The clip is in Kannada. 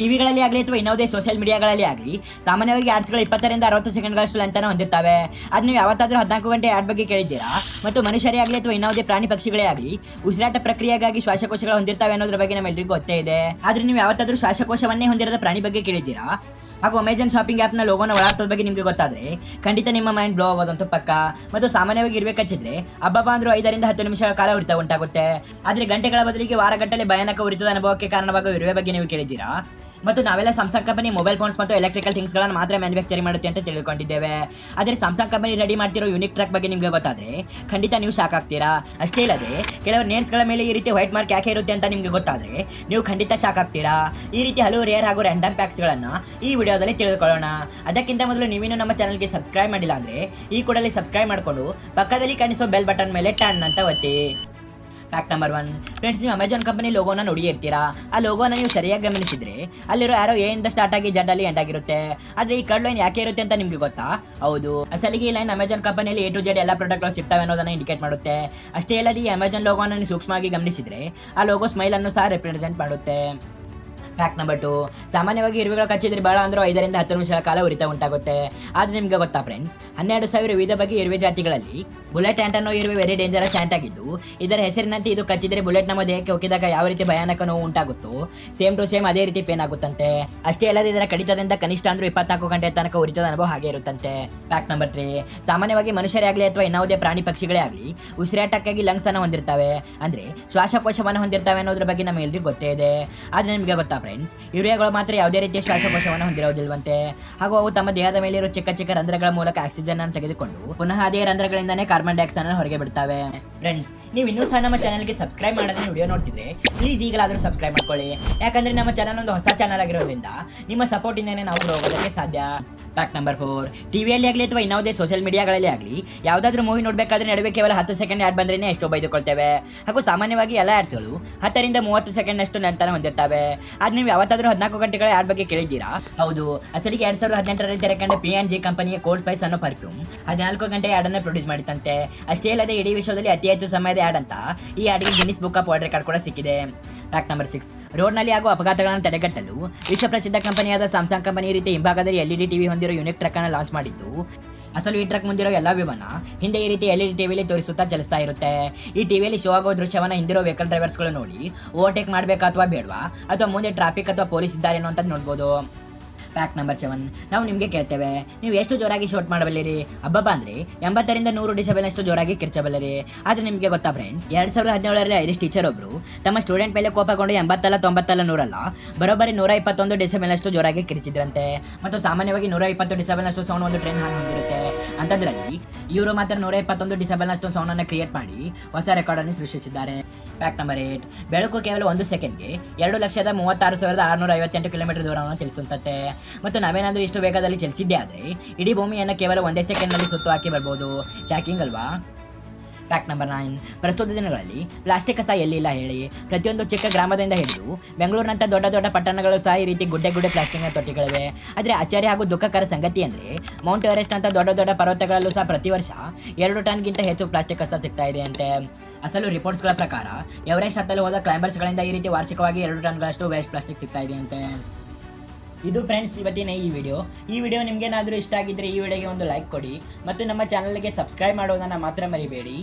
ಟಿವಿಗಳಲ್ಲಿ ಆಗಲಿ ಅಥವಾ ಇನ್ನೊಂದೇ ಸೋಷಿಯಲ್ ಮೀಡಿಯಾಗಳಲ್ಲಿ ಆಗಲಿ, ಸಾಮಾನ್ಯವಾಗಿ ಆಡ್ಸ್ಗಳು ಇಪ್ಪತ್ತರಿಂದ ಅರವತ್ತು ಸೆಕೆಂಡ್ಗಳಷ್ಟು ಲೆಂತನ ಹೊಂದಿರ್ತವೆ. ಅದು ನೀವು ಯಾವತ್ತಾದರೂ ಹದಿನಾಲ್ಕು ಗಂಟೆ ಆಡ್ ಬಗ್ಗೆ ಕೇಳಿದ್ದೀರಾ? ಮತ್ತು ಮನುಷ್ಯರೇ ಆಗಲಿ ಅಥವಾ ಇನ್ನೊಂದೇ ಪ್ರಾಣಿ ಪಕ್ಷಿಗಳೇ ಆಗಲಿ, ಉಸಿರಾಟ ಪ್ರಕ್ರಿಯೆಗಾಗಿ ಶ್ವಾಸಕೋಶಗಳು ಹೊಂದಿರ್ತವೆ ಅನ್ನೋದ್ರ ಬಗ್ಗೆ ನಮ್ಮೆಲ್ಲರಿಗೂ ಗೊತ್ತೇ ಇದೆ. ಆದರೆ ನೀವು ಯಾವತ್ತಾದರೂ ಶ್ವಾಸಕೋಶವನ್ನೇ ಹೊಂದಿರದ ಪ್ರಾಣಿ ಬಗ್ಗೆ ಕೇಳಿದ್ದೀರಾ? ಹಾಗೂ ಅಮೆಜಾನ್ ಶಾಪಿಂಗ್ ಆ್ಯಪ್ನ ಲೋಗೋನ ಒಳಾಡ್ತದ ಬಗ್ಗೆ ನಿಮಗೆ ಗೊತ್ತಾದರೆ, ಖಂಡಿತ ನಿಮ್ಮ ಮೈಂಡ್ ಬ್ಲೋ ಆಗೋದಂತ ಪಕ್ಕ. ಮತ್ತು ಸಾಮಾನ್ಯವಾಗಿ ಇರಬೇಕಚ್ಚಿದ್ರೆ ಹಬ್ಬ ಅಂದ್ರೂ ಐದರಿಂದ ಹತ್ತು ನಿಮಿಷಗಳ ಕಾಲ ಉರಿತ ಉಂಟಾಗುತ್ತೆ. ಆದರೆ ಗಂಟೆಗಳ ಬದಲಿಗೆ ವಾರಗಟ್ಟಲೆ ಭಯಾನಕ ಉರಿತದ ಅನುಭವಕ್ಕೆ ಕಾರಣವಾಗುವ ಇರುವೆ ಬಗ್ಗೆ ನೀವು ಕೇಳಿದ್ದೀರಾ? ಮತ್ತು ನಾವೆಲ್ಲ ಸಾಮ್ಸಂಗ್ ಕಂಪನಿ ಮೊಬೈಲ್ ಫೋನ್ಸ್ ಮತ್ತು ಎಲೆಕ್ಟ್ರಿಕಲ್ ಥಿಂಗ್ಸ್ಗಳನ್ನು ಮಾತ್ರ ಮ್ಯಾನುಫ್ಯಾಕ್ಚರಿಂಗ್ ಮಾಡುತ್ತೆ ಅಂತ ತಿಳ್ಕೊಂಡಿದ್ದೇವೆ. ಆದರೆ ಸಾಮ್ಸಂಗ್ ಕಂಪನಿ ರೆಡಿ ಮಾಡ್ತಿರೋ ಯೂನಿಕ್ ಟ್ರಕ್ ಬಗ್ಗೆ ನಿಮಗೆ ಗೊತ್ತಾದ್ರೆ, ಖಂಡಿತ ನೀವು ಶಾಕ್ ಆಗ್ತೀರಾ ಅಷ್ಟೇ ಇಲ್ಲದೆ ಕೆಲವು ನೇರ್ಸ್ಗಳ ಮೇಲೆ ಈ ರೀತಿ ವೈಟ್ ಮಾರ್ಕ್ ಯಾಕೆ ಇರುತ್ತೆ ಅಂತ ನಿಮಗೆ ಗೊತ್ತಾದ್ರೆ, ನೀವು ಖಂಡಿತ ಶಾಕ್ ಆಗ್ತೀರಾ ಈ ರೀತಿ ಹಲವು ರೇರ್ ಹಾಗೂ ರ್ಯಾಂಡಮ್ ಪ್ಯಾಕ್ಸ್ಗಳನ್ನು ಈ ವಿಡಿಯೋದಲ್ಲಿ ತಿಳಿದುಕೊಳ್ಳೋಣ. ಅದಕ್ಕಿಂತ ಮೊದಲು ನೀವೇನು ನಮ್ಮ ಚಾನಲ್ಗೆ ಸಬ್ಸ್ಕ್ರೈಬ್ ಮಾಡಿಲ್ಲ ಅಂದರೆ, ಈ ಕೂಡಲೇ ಸಬ್ಸ್ಕ್ರೈಬ್ ಮಾಡಿಕೊಂಡು ಪಕ್ಕದಲ್ಲಿ ಕಾಣಿಸೋ ಬೆಲ್ ಬಟನ್ ಮೇಲೆ ಟ್ಯಾನ್ ಅಂತ ಒತ್ತಿ. ಫ್ಯಾಕ್ಟ್ ನಂಬರ್ ಒನ್ ಫ್ರೆಂಡ್ಸ್ ನೀವು ಅಮೆಜಾನ್ ಕಂಪನಿ ಲೋಗೋನ ನೋಡಿ ಇರ್ತೀರಾ? ಆ ಲೋಗೋನ ನೀವು ಸರಿಯಾಗಿ ಗಮನಿಸಿದ್ರೆ ಅಲ್ಲಿರೋ ಯಾರೋ ಇಂದ ಸ್ಟಾರ್ಟ್ ಆಗಿ ಜಡ್ಡಲ್ಲಿ ಎಂಡ್ ಆಗಿರುತ್ತೆ. ಆದರೆ ಈ ಕಡ್ ಲೈನ್ ಯಾಕೆ ಇರುತ್ತೆ ಅಂತ ನಿಮಗೆ ಗೊತ್ತಾ? ಹೌದು. ಅಸಲಿಗೆ ಈ ಲೈನ್ ಅಮೆಜಾನ್ ಕಂಪನಿಯಲ್ಲಿ ಎ ಟು ಜೆಡ್ ಎಲ್ಲ ಪ್ರಾಡಕ್ಟ್ಗಳು ಸಿಗ್ತವೆ ಅನ್ನೋದನ್ನ ಇಂಡಿಕೇಟ್ ಮಾಡುತ್ತೆ. ಅಷ್ಟೇ ಅಲ್ಲದೆ ಈ ಅಮೆಜಾನ್ ಲೋಗೋನ ನೀವು ಸೂಕ್ಷ್ಮವಾಗಿ ಗಮನಿಸಿದ್ರೆ ಆ ಲೋಗೋ ಸ್ಮೈಲ್ ಅನ್ನು ಸಹ ರೆಪ್ರೆಸೆಂಟ್ ಮಾಡುತ್ತೆ. ಫ್ಯಾಕ್ಟ್ ನಂಬರ್ ಟು ಸಾಮಾನ್ಯವಾಗಿ ಇರುವೆಗಳು ಕಚ್ಚಿದ್ರೆ ಬಹಳ ಅಂದ್ರೆ ಐದರಿಂದ ಹತ್ತು ನಿಮಿಷಗಳ ಕಾಲ ಉರಿತ ಉಂಟಾಗುತ್ತೆ. ಆದ್ರೆ ನಿಮ್ಗೆ ಗೊತ್ತಾ ಫ್ರೆಂಡ್ಸ್ ಹನ್ನೆರಡು ಸಾವಿರ ವಿವಿಧ ಬಗೆಯ ಇರುವೆ ಜಾತಿಗಳಲ್ಲಿ ಬುಲೆಟ್ ಆಂಟ್ ಅನ್ನೋ ಇರುವೆ ವೆರಿ ಡೇಂಜರಸ್ ಆಂಟ್ ಆಗಿದ್ದು, ಇದರ ಹೆಸರಿನಂತೆ ಇದು ಕಚ್ಚಿದ್ರೆ ಬುಲೆಟ್ ನಮ್ಮ ದೇಹಕ್ಕೆ ಒಕ್ಕಿದಾಗ ಯಾವ ರೀತಿ ಭಯಾನಕ ನೋವು ಉಂಟಾಗುತ್ತೋ ಸೇಮ್ ಟು ಸೇಮ್ ಅದೇ ರೀತಿ ಪೇನ್ ಆಗುತ್ತಂತೆ. ಅಷ್ಟೇ ಅಲ್ಲದೆ ಇದರ ಕಡಿತದಿಂದ ಕನಿಷ್ಠ ಅಂದ್ರೆ ಇಪ್ಪತ್ನಾಲ್ಕು ಗಂಟೆ ತನಕ ಉರಿತದ ಅನುಭವ ಹಾಗೆ ಇರುತ್ತಂತೆ. ಫ್ಯಾಕ್ಟ್ ನಂಬರ್ ತ್ರೀ ಸಾಮಾನ್ಯವಾಗಿ ಮನುಷ್ಯರೇ ಆಗಲಿ ಅಥವಾ ಇನ್ನಾವುದೇ ಪ್ರಾಣಿ ಪಕ್ಷಿಗಳೇ ಆಗಲಿ ಉಸಿರಾಟಕ್ಕಾಗಿ ಲಂಗ್ಸ್ ಅನ್ನು ಹೊಂದಿರ್ತವೆ. ಅಂದ್ರೆ ಶ್ವಾಸಕೋಶವನ್ನು ಹೊಂದಿರ್ತವೆ ಅನ್ನೋದ್ರ ಬಗ್ಗೆ ನಮಗೆಲ್ಲರಿಗೂ ಗೊತ್ತೇ ಇದೆ. ಆದ್ರೆ ನಿಮಗೆ ಗೊತ್ತಾ ಫ್ರೆಂಡ್ಸ್ ಯೂರಿಯಾಗಳು ಮಾತ್ರ ಯಾವುದೇ ರೀತಿಯ ಶ್ವಾಸಕೋಶವನ್ನು ಹೊಂದಿರುವುದಿಲ್ಲವಂತೆ ಹಾಗೂ ಅವು ತಮ್ಮ ದೇಹದ ಮೇಲಿರುವ ಚಿಕ್ಕ ಚಿಕ್ಕ ರಂಧ್ರಗಳ ಮೂಲಕ ಆಕ್ಸಿಜನ್ ಅನ್ನು ತೆಗೆದುಕೊಂಡು ಪುನಃ ಅದೇ ರಂಧ್ರಗಳಿಂದಾನೇ ಕಾರ್ಬನ್ ಡೈಆಕ್ಸೈಡ್ ಅನ್ನು ಹೊರಗೆ ಬಿಡ್ತವೆ. ಫ್ರೆಂಡ್ಸ್ ನೀವು ಇನ್ನೂ ಸಹ ನಮ್ಮ ಚಾನಲ್ಗೆ ಸಬ್ಸ್ಕ್ರೈಬ್ ಮಾಡದೆ ವಿಡಿಯೋ ನೋಡ್ತಿದ್ರೆ ಪ್ಲೀಸ್ ಈಗಲಾದರೂ ಸಬ್ಸ್ಕ್ರೈಬ್ ಮಾಡ್ಕೊಳ್ಳಿ. ಯಾಕಂದ್ರೆ ನಮ್ಮ ಚಾನಲ್ ಒಂದು ಹೊಸ ಚಾನಲ್ ಆಗಿರೋದ್ರಿಂದ ನಿಮ್ಮ ಸಪೋರ್ಟಿಂದನೇ ನಾವು ಹೋಗೋದಕ್ಕೆ ಸಾಧ್ಯ. ಫ್ಯಾಕ್ಟ್ ನಂಬರ್ ಫೋರ್ ಟಿವಿಯಲ್ಲಿ ಆಗಲಿ ಅಥವಾ ಇನ್ನಾವುದೇ ಸೋಷಿಯಲ್ ಮೀಡಿಯಾಗಳಲ್ಲಿ ಆಗಲಿ, ಯಾವುದಾದ್ರೂ ಮೂವಿ ನೋಡಬೇಕಾದ್ರೆ ನಡುವೆ ಕೇವಲ ಹತ್ತು ಸೆಕೆಂಡ್ ಆ್ಯಡ್ ಬಂದ್ರೇ ಎಷ್ಟೋ ಬೈದುಕೊಳ್ತೇವೆ. ಹಾಗೂ ಸಾಮಾನ್ಯವಾಗಿ ಎಲ್ಲ ಆ್ಯಡ್ಸ್ಗಳು ಹತ್ತರಿಂದ ಮೂವತ್ತು ಸೆಕೆಂಡ್ ಅಷ್ಟು ನಂತರ ಹೊಂದಿರ್ತವೆ. ಆದ್ರೆ ನೀವು ಯಾವತ್ತಾದರೂ ಹದಿನಾಲ್ಕು ಗಂಟೆಗಳ ಆ್ಯಡ್ ಬಗ್ಗೆ ಕೇಳಿದ್ದೀರಾ? ಹೌದು. ಅಸಲಿಗೆ ಎರಡು ಸಾವಿರದ ಹದಿನೆಂಟರಲ್ಲಿ ತೆರೆಕಂಡ ಪಿ ಆ್ಯಂಡ್ ಜಿ ಕಂಪನಿಯ ಕೋಲ್ಡ್ ಸ್ಪೈಸ್ ಅನ್ನೋ ಪರ್ಫ್ಯೂಮ್ ಹದಿನಾಲ್ಕು ಗಂಟೆ ಆ್ಯಡನ್ನು ಪ್ರೊಡ್ಯೂಸ್ ಮಾಡಿತ್ತಂತೆ. ಅಷ್ಟೇ ಅಲ್ಲದೆ ಇಡೀ ವಿಶ್ವದಲ್ಲಿ ಅತಿ ಹೆಚ್ಚು ಸಮಯದ ಆ್ಯಡ್ ಅಂತ ಈ ಆ್ಯಡ್ಗೆ Guinness book of world record ಕೂಡ ಸಿಕ್ಕಿದೆ. ಫ್ಯಾಕ್ಟ್ ನಂಬರ್ ಸಿಕ್ಸ್ ರೋಡ್ನಲ್ಲಿ ಆಗುವ ಅಪಘಾತಗಳನ್ನು ತಡೆಗಟ್ಟಲು ವಿಶ್ವ ಪ್ರಸಿದ್ಧ ಕಂಪನಿಯಾದ ಸ್ಯಾಮ್ಸಂಗ್ ಕಂಪನಿ ರೀತಿ ಹಿಂಭಾಗದಲ್ಲಿ ಎಲ್ ಡಿ ಟಿವಿ ಹೊಂದಿರೋ ಯುನಿಕ್ ಟ್ರಕ್ ಅನ್ನು ಲಾಂಚ್ ಮಾಡಿದ್ದು, ಅಸಲು ಈ ಟ್ರಕ್ ಮುಂದಿರೋ ಎಲ್ಲ ವಿಮಾನ ಹಿಂದೆ ಈ ರೀತಿ ಎಲ್ ಇ ಡಿ ಟಿವಿಲಿ ತೋರಿಸುತ್ತಾ ಚಲಿಸ್ತಾ ಇರುತ್ತೆ. ಈ ಟಿವಿಯಲ್ಲಿ ಶೋ ಆಗೋ ದೃಶ್ಯವನ್ನು ಹಿಂದಿರೋ ವೆಹಿಕಲ್ ಡ್ರೈವರ್ಸ್ಗಳು ನೋಡಿ ಓವರ್ಟೇಕ್ ಮಾಡಬೇಕಾ ಅಥವಾ ಬೇಡವಾ, ಅಥವಾ ಮುಂದೆ ಟ್ರಾಫಿಕ್ ಅಥವಾ ಪೊಲೀಸ್ ಇದ್ದಾರೇನೋ ಅಂತ ನೋಡ್ಬೋದು. ಫ್ಯಾಕ್ಟ್ ನಂಬರ್ ಸೆವೆನ್ ನಾವು ನಿಮಗೆ ಕೇಳ್ತೇವೆ, ನೀವು ಎಷ್ಟು ಜೋರಾಗಿ ಶೂಟ್ ಮಾಡಬಲ್ಲಿರಿ? ಹಬ್ಬಬ್ಬ ಅಂದ್ರೆ ಎಂಬತ್ತರಿಂದ ನೂರು ಡಿಸಬಲ್ನಷ್ಟು ಜೋರಾಗಿ ಕಿರ್ಚಬಲ್ಲರಿ. ಆದ್ರೆ ನಿಮಗೆ ಗೊತ್ತಾ ಫ್ರೆಂಡ್ಸ್ ಎರಡ್ ಸಾವಿರದ ಹದಿನೇಳರಲ್ಲಿ ಐರಿಷ್ ಟೀಚರ್ ಒಬ್ರು ತಮ್ಮ ಸ್ಟೂಡೆಂಟ್ ಮೇಲೆ ಕೋಪಗೊಂಡು ಎಂಬತ್ತಲ್ಲ, ತೊಂಬತ್ತಲ್ಲ, ನೂರಲ್ಲ, ಬರೋಬ್ಬರಿ ನೂರ ಇಪ್ಪತ್ತೊಂದು ಡಿಸಬಲ್ನಷ್ಟು ಜೋರಾಗಿ ಕಿರಿಚಿದ್ರಂತೆ. ಮತ್ತು ಸಾಮಾನ್ಯವಾಗಿ ನೂರ ಇಪ್ಪತ್ತು ಡಿಸಬಲ್ನಷ್ಟು ಸೌಂಡ್ ಒಂದು ಟ್ರೈನ್ ಹಾಕಿರುತ್ತೆ ಅಂತದ್ರಲ್ಲಿ ಇವರು ಮಾತ್ರ ನೂರ ಇಪ್ಪತ್ತೊಂದು ಡಿಸಬಲ್ನಷ್ಟು ಸೌಂಡ್ ಅನ್ನು ಕ್ರಿಯೇಟ್ ಮಾಡಿ ಹೊಸ ರೆಕಾರ್ಡ್ ಅನ್ನು ಸೃಷ್ಟಿಸಿದ್ದಾರೆ. ಫ್ಯಾಕ್ಟ್ ನಂಬರ್ ಏಟ್ ಬೆಳಕು ಕೇವಲ ಒಂದು ಸೆಕೆಂಡ್ಗೆ ಎರಡು ಲಕ್ಷದ ಮೂವತ್ತಾರು ಸಾವಿರದ ಆರುನೂರ ಐವತ್ತೆಂಟು ಕಿಲೋಮೀಟರ್ ದೂರವನ್ನು ತಿಳಿಸುತ್ತೆ ಮತ್ತು ನಾವೇನಾದರೂ ಇಷ್ಟು ವೇಗದಲ್ಲಿ ಚಲಿಸಿದ್ದೆ ಆದರೆ, ಇಡೀ ಭೂಮಿಯನ್ನು ಕೇವಲ ಒಂದೇ ಸೆಕೆಂಡ್ನಲ್ಲಿ ಸುತ್ತು ಹಾಕಿ ಬರ್ಬೋದು. ಶಾಕಿಂಗ್ ಅಲ್ವಾ? ಫ್ಯಾಕ್ಟ್ ನಂಬರ್ ನೈನ್ ಪ್ರಸ್ತುತ ದಿನಗಳಲ್ಲಿ ಪ್ಲಾಸ್ಟಿಕ್ ಕಸ ಎಲ್ಲಿಲ್ಲ ಹೇಳಿ. ಪ್ರತಿಯೊಂದು ಚಿಕ್ಕ ಗ್ರಾಮದಿಂದ ಹಿಡಿದು ಬೆಂಗಳೂರಿನಂಥ ದೊಡ್ಡ ದೊಡ್ಡ ಪಟ್ಟಣಗಳು ಸಹ ಈ ರೀತಿ ಗುಡ್ಡೆ ಗುಡ್ಡೆ ಪ್ಲಾಸ್ಟಿಕ್ನ ತೊಟ್ಟಿಗಳಿವೆ. ಆದರೆ ಆಶ್ಚರ್ಯ ಹಾಗೂ ದುಃಖಕರ ಸಂಗತಿ ಅಂದರೆ ಮೌಂಟ್ ಎವರೆಸ್ಟ್ ಅಂತ ದೊಡ್ಡ ದೊಡ್ಡ ಪರ್ವತಗಳಲ್ಲೂ ಸಹ ಪ್ರತಿ ವರ್ಷ ಎರಡು ಟನ್ಗಿಂತ ಹೆಚ್ಚು ಪ್ಲಾಸ್ಟಿಕ್ ಕಸ ಸಿಗ್ತಾ ಇದೆ ಅಂತೆ. ಅಸಲು ರಿಪೋರ್ಟ್ಸ್ಗಳ ಪ್ರಕಾರ ಎವರೆಸ್ಟ್ ಹತ್ತಲು ಹೋದ ಕ್ಲೈಂಬರ್ಸ್ಗಳಿಂದ ಈ ರೀತಿ ವಾರ್ಷಿಕವಾಗಿ ಎರಡು ಟನ್ಗಳಷ್ಟು ವೇಸ್ಟ್ ಪ್ಲಾಸ್ಟಿಕ್ ಸಿಗ್ತಾ ಇದೆ ಅಂತೆ. ಇದು ಫ್ರೆಂಡ್ಸ್ ಇವತ್ತಿನ ಈ ವಿಡಿಯೋ ಈ ವಿಡಿಯೋ ನಿಮಗೇನಾದರೂ ಇಷ್ಟ ಆಗಿದ್ದರೆ ಈ ವಿಡಿಯೋಗೆ ಒಂದು ಲೈಕ್ ಕೊಡಿ. ಮತ್ತು ನಮ್ಮ ಚಾನಲ್ಗೆ ಸಬ್ಸ್ಕ್ರೈಬ್ ಮಾಡೋದನ್ನು ಮಾತ್ರ ಮರಿಬೇಡಿ.